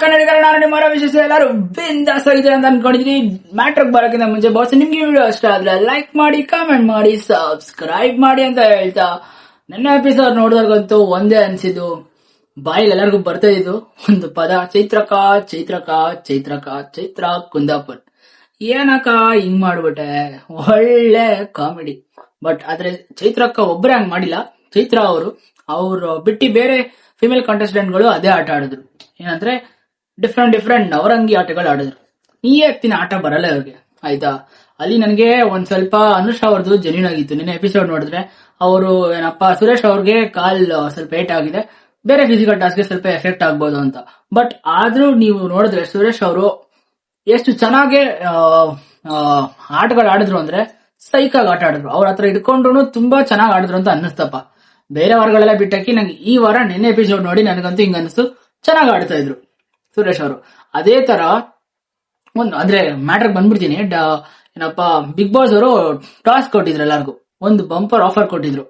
ಕನ್ನಡಿಗರ ನಾನು ವಿಶೇಷ ಎಲ್ಲರೂ ಬಿಂದಾಸ್ ಆಗಿದೆ ಅಂತ ಅನ್ಕೊಂಡಿದೀನಿ. ಮ್ಯಾಟ್ರಿಗೆ ಬರೋಕ್ಕಿಂತ ಮುಂಚೆ ಬಾಸ್ ನಿಮ್ಗೆ ವಿಡಿಯೋ ಇಷ್ಟ ಆದ್ರೆ ಲೈಕ್ ಮಾಡಿ ಕಾಮೆಂಟ್ ಮಾಡಿ ಸಬ್ಸ್ಕ್ರೈಬ್ ಮಾಡಿ ಅಂತ ಹೇಳ್ತಾ ನನ್ನ ಎಪಿಸೋಡ್ ನೋಡಿದಾಗಂತೂ ಒಂದೇ ಅನ್ಸಿದ್ದು. ಬಾಯಿ ಎಲ್ಲರಿಗೂ ಬರ್ತಾ ಇದ್ದು ಒಂದು ಪದ, ಚೈತ್ರಕ ಚೈತ್ರಕ ಚೈತ್ರಕ, ಚೈತ್ರ, ಕುಂದಾಪುರ್. ಏನಕ್ಕ ಹಿಂಗ್ ಮಾಡ್ಬಿಟ್ಟೆ? ಒಳ್ಳೆ ಕಾಮಿಡಿ ಬಟ್ ಆದ್ರೆ ಚೈತ್ರಕ್ಕ ಒಬ್ಬರೇ ಹಂಗ್ ಮಾಡಿಲ್ಲ. ಚೈತ್ರ ಅವರು, ಅವ್ರು ಬಿಟ್ಟು ಬೇರೆ ಫಿಮೇಲ್ಗಳು ಅದೇ ಆಟ ಆಡಿದ್ರು. ಏನಂದ್ರೆ ಡಿಫ್ರೆಂಟ್ ಡಿಫ್ರೆಂಟ್ ನವರಂಗಿ ಆಟಗಳು ಆಡಿದ್ರು. ಈ ಎತ್ತಿನ ಆಟ ಬರಲ್ಲ ಅವ್ರಿಗೆ ಆಯ್ತಾ? ಅಲ್ಲಿ ನನಗೆ ಒಂದ್ ಸ್ವಲ್ಪ ಅನುಷ್ ಅವ್ರದ್ದು ಜೆನ್ಯೂನ್ ಆಗಿತ್ತು. ನಿನ್ನೆ ಎಪಿಸೋಡ್ ನೋಡಿದ್ರೆ, ಅವರು ಏನಪ್ಪ, ಸುರೇಶ್ ಅವ್ರಿಗೆ ಕಾಲ್ ಸ್ವಲ್ಪ ಏಟ್ ಆಗಿದೆ. ಬೇರೆ ಫಿಸಿಕಲ್ ಟಾಸ್ಕ್ಗೆ ಸ್ವಲ್ಪ ಎಫೆಕ್ಟ್ ಆಗ್ಬೋದು ಅಂತ. ಬಟ್ ಆದ್ರೂ ನೀವು ನೋಡಿದ್ರೆ ಸುರೇಶ್ ಅವರು ಎಷ್ಟು ಚೆನ್ನಾಗಿ ಆಟಗಳು ಆಡಿದ್ರು ಅಂದ್ರೆ ಆಗಿ ಆಟ ಆಡಿದ್ರು. ಅವ್ರ ಹತ್ರ ಇಟ್ಕೊಂಡ್ರು ತುಂಬಾ ಚೆನ್ನಾಗಿ ಆಡಿದ್ರು ಅಂತ ಅನ್ನಿಸ್ತಪ್ಪ. ಬೇರೆ ವಾರಗಳೆಲ್ಲ ಬಿಟ್ಟಾಕಿ ನಂಗೆ ಈ ವಾರ ನಿನ್ನೆ ಎಪಿಸೋಡ್ ನೋಡಿ ನನಗಂತೂ ಹಿಂಗ ಅನಿಸ್ತು ಚೆನ್ನಾಗಿ ಆಡ್ತಾ ಇದ್ರು ಸುರೇಶ್ ಅವರು. ಅದೇ ತರ ಒಂದು, ಅಂದ್ರೆ ಮ್ಯಾಟರ್ ಬಂದ್ಬಿಡ್ತೀನಿ. ಏನಪ್ಪ ಬಿಗ್ ಬಾಸ್ ಅವರು ಟಾಸ್ ಕೊಟ್ಟಿದ್ರು ಎಲ್ಲರಿಗೂ. ಒಂದು ಬಂಪರ್ ಆಫರ್ ಕೊಟ್ಟಿದ್ರು.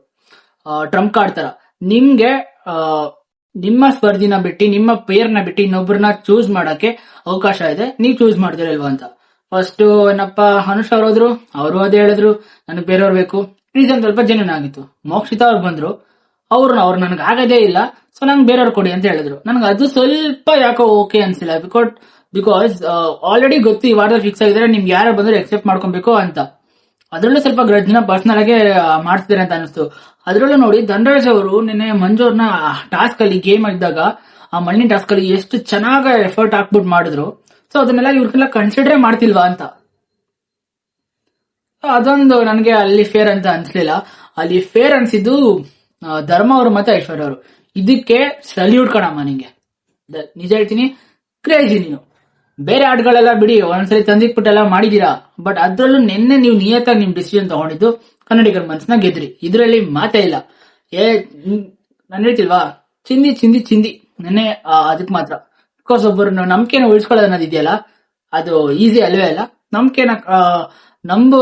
ಟ್ರಂಪ್ ಕಾರ್ಡ್ ತರ. ನಿಮ್ಗೆ ನಿಮ್ಮ ಸ್ಪರ್ಧಿನ ಬಿಟ್ಟು, ನಿಮ್ಮ ಪೇರ್ನ ಬಿಟ್ಟು ಇನ್ನೊಬ್ಬರನ್ನ ಚೂಸ್ ಮಾಡಕ್ಕೆ ಅವಕಾಶ ಇದೆ. ನೀವ್ ಚೂಸ್ ಮಾಡ್ತೀರಲ್ವಾ ಅಂತ. ಫಸ್ಟ್ ಏನಪ್ಪ, ಅನುಷ್ ಅವ್ರು ಹೋದ್ರು. ಅವರು ಅದೇ ಹೇಳಿದ್ರು. ನನಗೆ ಬೇರೆಯವ್ರು ಬೇಕು. ರೀಸನ್ ಸ್ವಲ್ಪ ಜೆನ್ಯೂನ್ ಆಗಿತ್ತು. ಮೋಕ್ಷಿತಾ ಅವ್ರು ಬಂದ್ರು. ಅವ್ರು ಅವ್ರು ನನಗೆ ಆಗದೇ ಇಲ್ಲ ಸೊ ನಂಗೆ ಬೇರೆಯವ್ರು ಕೊಡಿ ಅಂತ ಹೇಳಿದ್ರು. ನನಗೆ ಅದು ಸ್ವಲ್ಪ ಯಾಕೋ ಓಕೆ ಅನ್ಸಿಲ್ಲ ಬಿಕಾಸ್ ಬಿಕಾಸ್ ಆಲ್ರೆಡಿ ಗೊತ್ತು ಈ ವಾರದಲ್ಲಿ ಫಿಕ್ಸ್ ಆಗಿದ್ರೆ ನಿಮ್ಗೆ ಯಾರು ಬಂದ್ರೆ ಎಕ್ಸೆಪ್ಟ್ ಮಾಡ್ಕೊಬೇಕು ಅಂತ. ಅದರಲ್ಲೂ ಸ್ವಲ್ಪ ಗ್ರಜ್ನ ಪರ್ಸನಲ್ ಆಗಿ ಮಾಡ್ತಿದ್ದಾರೆ ಅಂತ ಅನಿಸ್ತು. ಅದರಲ್ಲೂ ನೋಡಿ ಧನರಾಜ್ ಅವರು ನಿನ್ನೆ ಮಂಜೂರ್ನ ಅವ್ರನ್ನ ಟಾಸ್ಕ್ ಅಲ್ಲಿ ಗೇಮ್ ಇದ್ದಾಗ, ಆ ಮಣ್ಣಿನ ಟಾಸ್ಕ್ ಅಲ್ಲಿ ಎಷ್ಟು ಚೆನ್ನಾಗಿ ಎಫರ್ಟ್ ಹಾಕ್ಬಿಟ್ಟು ಮಾಡಿದ್ರು. ಸೊ ಅದನ್ನೆಲ್ಲ ಇವ್ರಿಗೆಲ್ಲ ಕನ್ಸಿಡರೇ ಮಾಡ್ತಿಲ್ವಾ ಅಂತ. ಅದೊಂದು ನನಗೆ ಅಲ್ಲಿ ಫೇರ್ ಅಂತ ಅನ್ಸಲಿಲ್ಲ. ಅಲ್ಲಿ ಫೇರ್ ಅನ್ಸಿದ್ದು ಧರ್ಮ ಅವರು ಮತ್ತೆ ಐಶ್ವರ್ಯ ಅವರು. ಇದಕ್ಕೆ ಸಲ್ಯೂಟ್ ಕಣಮ್ಮ ನಿಂಗೆ. ನಿಜ ಹೇಳ್ತೀನಿ ಕ್ರೇಜಿ ನೀನು. ಬೇರೆ ಆಟಗಳೆಲ್ಲ ಬಿಡಿ, ಒಂದ್ಸರಿ ತಂದಿಟ್ಬಿಟ್ಟೆಲ್ಲ ಮಾಡಿದೀರಾ? ಬಟ್ ಅದ್ರಲ್ಲೂ ನಿನ್ನೆ ನೀವು ನಿಯತ್ತಾಗಿ ನಿಮ್ ಡಿಸಿಷನ್ ತಗೊಂಡಿದ್ದು ಕನ್ನಡಿಗರ ಮನಸ್ಸನ್ನ ಗೆದ್ರಿ. ಇದ್ರಲ್ಲಿ ಮಾತೇ ಇಲ್ಲ. ಏ ನಾನು ಹೇಳ್ತಿಲ್ವಾ? ಚಿಂದಿ ಚಿಂದಿ ಚಿಂದಿ. ನಿನ್ನೆ ಅದಕ್ಕೆ ಮಾತ್ರ. ಬಿಕಾಸ್ ಒಬ್ಬರು ನಂಬಿಕೆನ ಉಳಿಸ್ಕೊಳ್ಳೋದು ಅನ್ನೋದಿದೆಯಲ್ಲ, ಅದು ಈಸಿ ಅಲ್ವೇ ಅಲ್ಲ. ನಂಬಿಕೆನ ನಂಬು,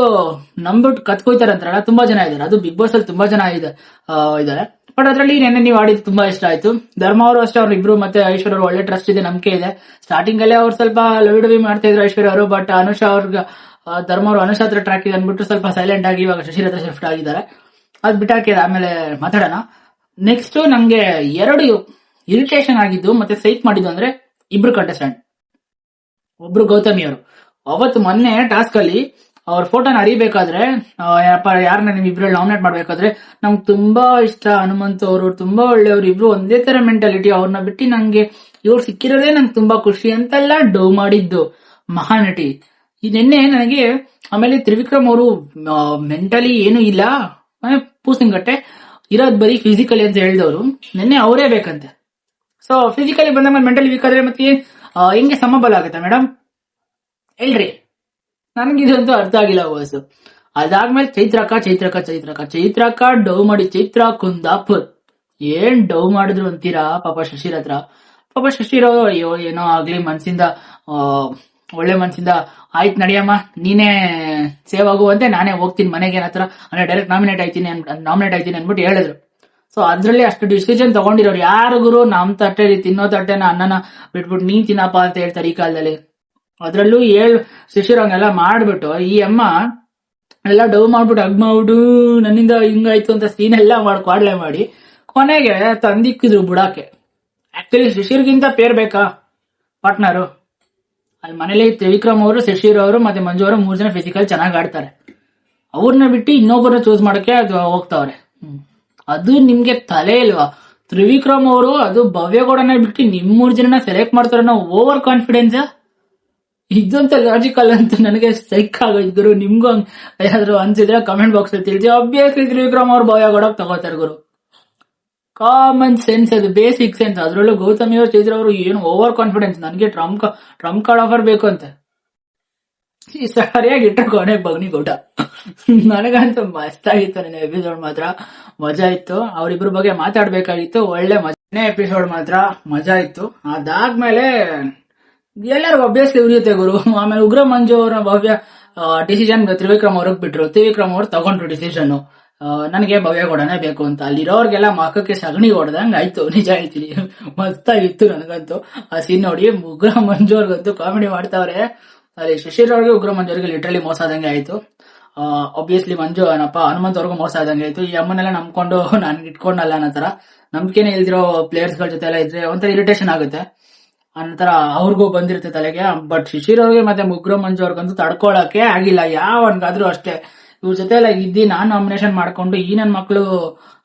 ನಂಬಿಟ್ಟು ಕತ್ಕೊಯ್ತಾರೆ ಅಂತಾರಲ್ಲ, ತುಂಬಾ ಜನ ಇದ್ದಾರೆ. ಅದು ಬಿಗ್ ಬಾಸ್ ಅಲ್ಲಿ ತುಂಬಾ ಜನ ಇದೆ ಇದ್ದಾರೆ. ಬಟ್ ಅದರಲ್ಲಿ ನೆನ್ನೆ ನೀವು ಆಡಿದ್ದು ತುಂಬಾ ಇಷ್ಟ ಆಯ್ತು. ಧರ್ಮ ಅವರು ಅಷ್ಟೇ, ಅವ್ರ ಇಬ್ರು ಮತ್ತೆ ಐಶ್ವರ್ಯ ಅವರು ಒಳ್ಳೆ ಟ್ರಸ್ಟ್ ಇದೆ, ನಂಬಿಕೆ ಇದೆ. ಸ್ಟಾರ್ಟಿಂಗ್ ಅಲ್ಲೇ ಅವ್ರು ಸ್ವಲ್ಪ ಲವಿಡವಿ ಮಾಡ್ತಾ ಇದ್ರು ಐಶ್ವರ್ಯ ಅವರು ಬಟ್ ಅನುಷಾ ಅವ್ರಿಗೆ ಧರ್ಮ ಅವರು ಅನುಷಾ ಹತ್ರ ಟ್ರ್ಯಾಕ್ ಇದೆ ಅಂದ್ಬಿಟ್ಟು ಸ್ವಲ್ಪ ಸೈಲೆಂಟ್ ಆಗಿ ಇವಾಗ ಶಶಿರ ಹತ್ರ ಶಿಫ್ಟ್ ಆಗಿದ್ದಾರೆ. ಅದ್ ಬಿಟ್ಟಾಕಿದೆ ಆಮೇಲೆ ಮಾತಾಡೋಣ. ನೆಕ್ಸ್ಟ್ ನಂಗೆ ಎರಡು ಇರಿಟೇಷನ್ ಆಗಿದ್ದು, ಮತ್ತೆ ಸೈಕ್ ಮಾಡಿದ್ದು ಅಂದ್ರೆ ಇಬ್ರು ಕಂಟೆಸ್ಟೆಂಟ್ ಒಬ್ರು ಗೌತಮಿ ಅವರು. ಅವತ್ತು ಮೊನ್ನೆ ಟಾಸ್ಕ್ ಅಲ್ಲಿ ಅವ್ರ ಫೋಟೋನ ಅರಿಬೇಕಾದ್ರೆ ಯಾರನ್ನ ನಿಮ್ ಇಬ್ರಲ್ಲಿ ನಾಮಿನೇಟ್ ಮಾಡ್ಬೇಕಾದ್ರೆ, ನಮ್ಗೆ ತುಂಬಾ ಇಷ್ಟ. ಹನುಮಂತ್ ಅವರು ತುಂಬಾ ಒಳ್ಳೆಯವರು. ಇಬ್ರು ಒಂದೇ ತರ ಮೆಂಟಾಲಿಟಿ ಅವ್ರನ್ನ ಬಿಟ್ಟು ನಂಗೆ ಇವ್ರು ಸಿಕ್ಕಿರೋದೇ ನಂಗೆ ತುಂಬಾ ಖುಷಿ ಅಂತೆಲ್ಲ ಡೋ ಮಾಡಿದ್ದು ಮಹಾನಟಿ ನಿನ್ನೆ ನನಗೆ ಆಮೇಲೆ ತ್ರಿವಿಕ್ರಮ್ ಅವರು ಮೆಂಟಲಿ ಏನು ಇಲ್ಲ. ಪೂಸಿಂಗಟ್ಟೆ ಇರೋದ್ ಬರೀ ಫಿಸಿಕಲಿ ಅಂತ ಹೇಳಿದವರು. ನಿನ್ನೆ ಅವರೇ ಬೇಕಂತೆ. ಸೊ ಫಿಸಿಕಲಿ ಬಂದ ಮೇಲೆ ಮೆಂಟಲಿ ವೀಕ್ ಆದ್ರೆ ಮತ್ತೆ ಹೆಂಗೆ ಸಮಬಲ ಆಗುತ್ತೆ ಮೇಡಮ್ ಹೇಳ್ರಿ. ನನಗಿದಂತೂ ಅರ್ಥ ಆಗಿಲ್ಲ ವಾಸು ಅದಾದ್ಮೇಲೆ ಚೈತ್ರಕ ಚೈತ್ರಕ ಚೈತ್ರಕ ಚೈತ್ರಕ ಡೌ ಮಾಡಿ ಚೈತ್ರ ಕುಂದಾಪುರ್. ಏನ್ ಡೌ ಮಾಡಿದ್ರು ಅಂತೀರಾ ಪಾಪ ಶಶಿರ್ ಹತ್ರ? ಪಾಪ ಶಶಿರ್ ಅಯ್ಯೋ, ಏನೋ ಆಗ್ಲಿ ಮನ್ಸಿಂದ ಒಳ್ಳೆ ಮನ್ಸಿಂದ, ಆಯ್ತು ನಡಿಯಮ್ಮ, ನೀನೇ ಸೇವ್ ಆಗುವಂತೆ ನಾನೇ ಹೋಗ್ತೀನಿ ಮನೆಗೆ ಏನತ್ರ ಅಂದ್ರೆ ಡೈರೆಕ್ಟ್ ನಾಮಿನೇಟ್ ಆಯ್ತೀನಿ ನಾಮಿನೇಟ್ ಆಯ್ತೀನಿ ಅನ್ಬಿಟ್ಟು ಹೇಳಿದ್ರು. ಸೊ ಅದ್ರಲ್ಲಿ ಅಷ್ಟು ಡಿಸಿಷನ್ ತಗೊಂಡಿರೋರು ಯಾರು ಗುರು? ನಮ್ ತಟ್ಟೆ ತಿನ್ನೋ ತಟ್ಟೆನ, ಅನ್ನನ ಬಿಟ್ಬಿಟ್ಟು ನೀನ್ ತಿನ್ನಪ್ಪ ಅಂತ ಹೇಳ್ತಾರೆ ಈ ಕಾಲದಲ್ಲಿ. ಅದ್ರಲ್ಲೂ ಏಳ್ ಶಿಶಿರಂಗೆಲ್ಲ ಮಾಡ್ಬಿಟ್ಟು, ಈ ಅಮ್ಮ ಎಲ್ಲ ಡವ್ ಮಾಡ್ಬಿಟ್ಟು ಅಗ್ ಮಾಡ್ಬಿಟ್ಟು ನನ್ನಿಂದ ಹಿಂಗಾಯ್ತು ಅಂತ ಸೀನ್ ಎಲ್ಲ ಮಾಡಿ, ಕ್ವಾಡ್ಲೆ ಮಾಡಿ, ಕೊನೆಗೆ ತಂದಿಕ್ಕಿದ್ರು ಬುಡಾಕೆ ಆಕ್ಚುಲಿ ಶಿಶಿರ್ಗಿಂತ ಪೇರ್ ಬೇಕಾ? ಪಾರ್ಟ್ನರು ಅಲ್ಲಿ ಮನೇಲಿ ತ್ರಿವಿಕ್ರಮ್ ಅವರು, ಶಶಿರ್ ಅವರು ಮತ್ತೆ ಮಂಜು ಅವರು ಮೂರ್ ಜನ ಫಿಸಿಕಲ್ ಚೆನ್ನಾಗಿ ಆಡ್ತಾರೆ. ಅವ್ರನ್ನ ಬಿಟ್ಟು ಇನ್ನೊಬ್ಬರನ್ನ ಚೂಸ್ ಮಾಡಕ್ಕೆ ಅದು ಹೋಗ್ತಾವ್ರೆ. ಅದು ನಿಮ್ಗೆ ತಲೆ ಇಲ್ವಾ? ತ್ರಿವಿಕ್ರಮ್ ಅವರು ಅದು ಭವ್ಯಗೌಡನ ಬಿಟ್ಟು ನಿಮ್ ಮೂರ್ ಜನನ ಸೆಲೆಕ್ಟ್ ಮಾಡ್ತಾರೆ ನಾವು ಓವರ್ ಕಾನ್ಫಿಡೆನ್ಸ್ ಇದಂತ ಲಾಜಿಕಲ್ ಅಂತ ನನಗೆ ಸೈಕ್ ಆಗೋಯ್ತು ನಿಮ್ಗೂ ಹಂಗ್ ಏನಾದ್ರು ಅನ್ಸಿದ್ರೆ ಕಮೆಂಟ್ ಬಾಕ್ಸ್ ಅಲ್ಲಿ ತಿಳಿಸಿ. ಅಬ್ವಿಯಸ್ಲಿ ತ್ರಿವಿಕ್ರಮ್ ಅವ್ರು ಆಗೋಡಕ್ ತಗೋತಾರೆ ಗುರು. ಕಾಮನ್ ಸೆನ್ಸ್ ಅದು ಬೇಸಿಕ್ ಸೆನ್ಸ್ ಅದ್ರಲ್ಲೂ ಗೌತಮಿ ಅವರು ಚೈತ್ರ ಅವರು ಏನು ಓವರ್ ಕಾನ್ಫಿಡೆನ್ಸ್ ನನಗೆ ಟ್ರಂಪ್ ಟ್ರಂಪ್ ಕಾರ್ಡ್ ಆಫರ್ ಬೇಕು ಅಂತ. ಸರಿಯಾಗಿ ಇಟ್ಟ ಕೊನೆ ಬಗ್ನಿ ಗೌಡ ನನಗಂತೂ ಮಸ್ತ್ ಆಗಿತ್ತು ನನ್ನ ಎಪಿಸೋಡ್ ಮಾತ್ರ. ಮಜಾ ಇತ್ತು. ಅವ್ರಿಬ್ರ ಬಗ್ಗೆ ಮಾತಾಡ್ಬೇಕಾಗಿತ್ತು. ಒಳ್ಳೆ ಮಜಾ ಎಪಿಸೋಡ್ ಮಾತ್ರ. ಮಜಾ ಇತ್ತು. ಅದಾದ್ಮೇಲೆ ಎಲ್ಲರೂ ಅಭ್ಯಾಸ ಉರಿಯುತ್ತೆ ಗುರು. ಆಮೇಲೆ ಉಗ್ರ ಮಂಜು ಅವರ ಭವ್ಯ ಡಿಸಿಷನ್ ತ್ರಿವಿಕ್ರಮ್ ಅವ್ರಿಗೆ ಬಿಟ್ರು ತ್ರಿವಿಕ್ರಮ್ ಅವ್ರು ತಗೊಂಡ್ರು ಡಿಸಿಷನ್ ನನಗೆ ಭವ್ಯ ಗೌಡನೇ ಬೇಕು ಅಂತ. ಅಲ್ಲಿರೋರ್ಗೆಲ್ಲ ಮಕ್ಕಕ್ಕೆ ಸಗಣಿ ಹೊಡೆದಂಗೆ ಆಯ್ತು. ನಿಜ ಹೇಳ್ತೀನಿ. ಮಸ್ತಾಗಿತ್ತು ನನಗಂತೂ. ಆ ಸೀನ್ ನೋಡಿ ಉಗ್ರ ಮಂಜು ಅವ್ರಿಗಂತೂ ಕಾಮಿಡಿ ಮಾಡ್ತಾವ್ರೆ. ಅಲ್ಲಿ ಶಶಿರ್ ಅವ್ರಿಗೆ ಉಗ್ರ ಮಂಜು ಅವ್ರಿಗೆ ಲಿಟ್ರಲಿ ಮೋಸ ಆದಂಗೆ ಆಯ್ತು. ಅಬ್ವಿಯಸ್ಲಿ ಮಂಜು ಏನಪ್ಪ ಹನುಮಂತ್ ಅವ್ರಿಗೂ ಮೋಸ ಆದಂಗೆ ಆಯ್ತು. ಈ ಅಮ್ಮನೆಲ್ಲ ನಂಬ್ಕೊಂಡು ನಾನು ಇಟ್ಕೊಂಡಲ್ಲ ಅನ್ನೋ ತರ ನಂಬಿಕೆನೇ ಇಲ್ದಿರೋ ಪ್ಲೇಯರ್ಸ್ಗಳ ಜೊತೆ ಎಲ್ಲ ಇದ್ರೆ ಒಂಥರ ಇರಿಟೇಷನ್ ಆಗುತ್ತೆ. ಅನ್ನತರ ಅವ್ರಿಗೂ ಬಂದಿರುತ್ತೆ ತಲೆಗೆ. ಬಟ್ ಶಿಶಿರ್ ಅವ್ರಿಗೆ ಮತ್ತೆ ಮುಗ್ರ ಮಂಜು ಅವ್ರಿಗಂತೂ ತಡ್ಕೊಳಕ್ಕೆ ಆಗಿಲ್ಲ. ಯಾವನ್ಗಾದ್ರೂ ಅಷ್ಟೇ. ಇವ್ರ ಜೊತೆ ಎಲ್ಲ ಇದ್ದಿ ನಾನ್ ನಾಮಿನೇಷನ್ ಮಾಡ್ಕೊಂಡು ಈ ನನ್ ಮಕ್ಳು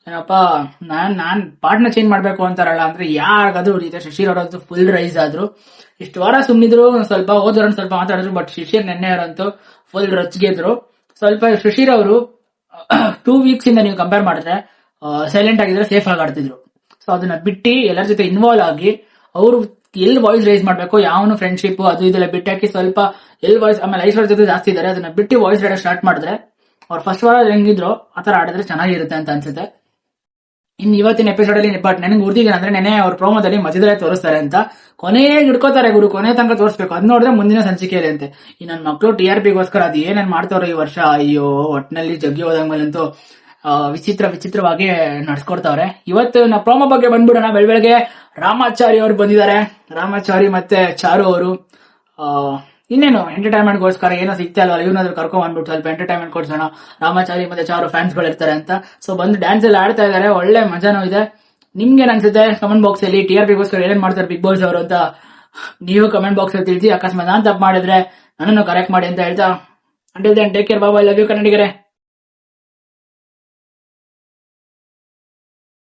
ಏನಪ್ಪ, ನಾನ್ ನಾನ್ ಪಾರ್ಟ್ನ ಚೇಂಜ್ ಮಾಡ್ಬೇಕು ಅಂತಾರಲ್ಲ ಅಂದ್ರೆ ಯಾರಿಗಾದ್ರೂ ಉಳಿಯುತ್ತೆ ಶಿಶಿರ್ ಅವರಂತೂ ಫುಲ್ ರೈಸ್ ಆದ್ರು. ಇಷ್ಟು ವಾರ ಸುಮ್ನಿದ್ರು, ಒಂದ್ ಸ್ವಲ್ಪ ಓದೋರನ್ ಸ್ವಲ್ಪ ಮಾತಾಡಿದ್ರು ಬಟ್ ಶಿಶಿರ್ ನೆನ್ನೆ ಅವರಂತೂ ಫುಲ್ ರಚ್ಗೆದ್ರು. ಸ್ವಲ್ಪ ಶಿಶಿರ್ ಅವರು ಟೂ ವೀಕ್ಸ್ ಇಂದ ನೀವು ಕಂಪೇರ್ ಮಾಡಿದ್ರೆ ಸೈಲೆಂಟ್ ಆಗಿದ್ರೆ ಸೇಫ್ ಆಗಾಡ್ತಿದ್ರು ಸೊ ಅದನ್ನ ಬಿಟ್ಟು ಎಲ್ಲರ ಜೊತೆ ಇನ್ವಾಲ್ವ್ ಆಗಿ, ಅವರು ಎಲ್ಲಿ ವಾಯ್ಸ್ ರೈಸ್ ಮಾಡಬೇಕು ಯಾವನು ಫ್ರೆಂಡ್ಶಿಪ್ ಅದು ಇದೆಲ್ಲ ಬಿಟ್ಟಾಕಿ ಸ್ವಲ್ಪ ಎಲ್ಲಿ ವಾಯ್ಸ್ ಆಮೇಲೆ ಐಶ್ವರ್ಯ ಜೊತೆ ಜಾಸ್ತಿ ಇದಾರೆ ಅದನ್ನ ಬಿಟ್ಟು ವಾಯ್ಸ್ ರೈಡರ್ ಸ್ಟಾರ್ಟ್ ಮಾಡಿದ್ರೆ ಅವ್ರು ಫಸ್ಟ್ ವಾರ ಹೆಂಗಿದ್ರು ಆತರ ಆಡಿದ್ರೆ ಚೆನ್ನಾಗಿರುತ್ತೆ ಅಂತ ಅನ್ಸುತ್ತೆ. ಇನ್ ಇವತ್ತಿನ ಎಪಿಸೋಡ್ ಅಲ್ಲಿ ಬಟ್ ನನಗೆ ಉರ್ದಿಗೆ ಅಂದ್ರೆ ನೆನೆ ಅವ್ರ ಪ್ರೋಮೋದಲ್ಲಿ ಮಧ್ಯದಲ್ಲೇ ತೋರಿಸ್ತಾರೆ ಅಂತ. ಕೊನೆಗೆ ಹಿಡ್ಕೋತಾರೆ ಗುರು ಕೊನೆ ತನಕ ತೋರಿಸ್ಬೇಕು. ಅದ್ ನೋಡಿದ್ರೆ ಮುಂದಿನ ಸಂಚಿಕೆಯಲ್ಲಿ ಅಂತೆ. ಈ ನನ್ನ ಮಕ್ಕಳು ಟಿ ಆರ್ ಪಿಗೋಸ್ಕರ ಅದು ಏನೇನ್ ಮಾಡ್ತಾರೋ ಈ ವರ್ಷ ಅಯ್ಯೋ ಒಟ್ಟಿನಲ್ಲಿ ಜಗ್ಗಿ ಆ, ವಿಚಿತ್ರ ವಿಚಿತ್ರವಾಗಿ ನಡ್ಸ್ಕೊಡ್ತಾವ್ರೆ. ಇವತ್ತು ನಾ ಪ್ರೋಮೋ ಬಗ್ಗೆ ಬಂದ್ಬಿಡೋಣ. ಬೆಳ ಬೆಳಗ್ಗೆ ರಾಮಾಚಾರಿ ಅವ್ರು ಬಂದಿದ್ದಾರೆ. ರಾಮಾಚಾರಿ ಮತ್ತೆ ಚಾರು ಅವರು. ಇನ್ನೇನು ಎಂಟರ್ಟೈನ್ಮೆಂಟ್ ಗೋಸ್ಕರ ಏನೋ ಸಿಗ್ತಾ ಇಲ್ವಲ್ಲ? ಇವನಾದ್ರು ಕರ್ಕೊಂಡ್ ಬಂದ್ಬಿಟ್ಟು ಸ್ವಲ್ಪ ಎಂಟರ್ಟೈನ್ಮೆಂಟ್ ಕೊಡ್ಸೋಣ. ರಾಮಾಚಾರಿ ಮತ್ತೆ ಚಾರು ಫ್ಯಾನ್ಸ್ಗಳು ಇರ್ತಾರೆ ಅಂತ. ಸೊ ಬಂದು ಡ್ಯಾನ್ಸ್ ಎಲ್ಲ ಆಡ್ತಾ ಇದಾರೆ. ಒಳ್ಳೆ ಮಜಾನೂ ಇದೆ. ನಿಮ್ಗೆ ಅನ್ಸುತ್ತೆ ಕಮೆಂಟ್ ಬಾಕ್ಸ್ ಅಲ್ಲಿ ಟಿ ಆರ್ ಪಿಗೋಸ್ಕರ ಏನೇನ್ ಮಾಡ್ತಾರೆ ಬಿಗ್ ಬಾಸ್ ಅವರು ಅಂತ ನೀವು ಕಮೆಂಟ್ ಬಾಕ್ಸ್ ಅಲ್ಲಿ ತಿಳಿಸಿ, ಅಕಸ್ಮಾತ್ ನಾನ್ ತಪ್ಪು ಮಾಡಿದ್ರೆ ನನ್ನನ್ನು ಕರೆಕ್ಟ್ ಮಾಡಿ ಅಂತ ಹೇಳ್ತಾ. ಅಂಟಿಲ್ ದೆನ್ ಟೇಕ್ ಕೇರ್ ಬಾಬಾ ಲವ್ ಯು ಕನ್ನಡಿಗರೇ.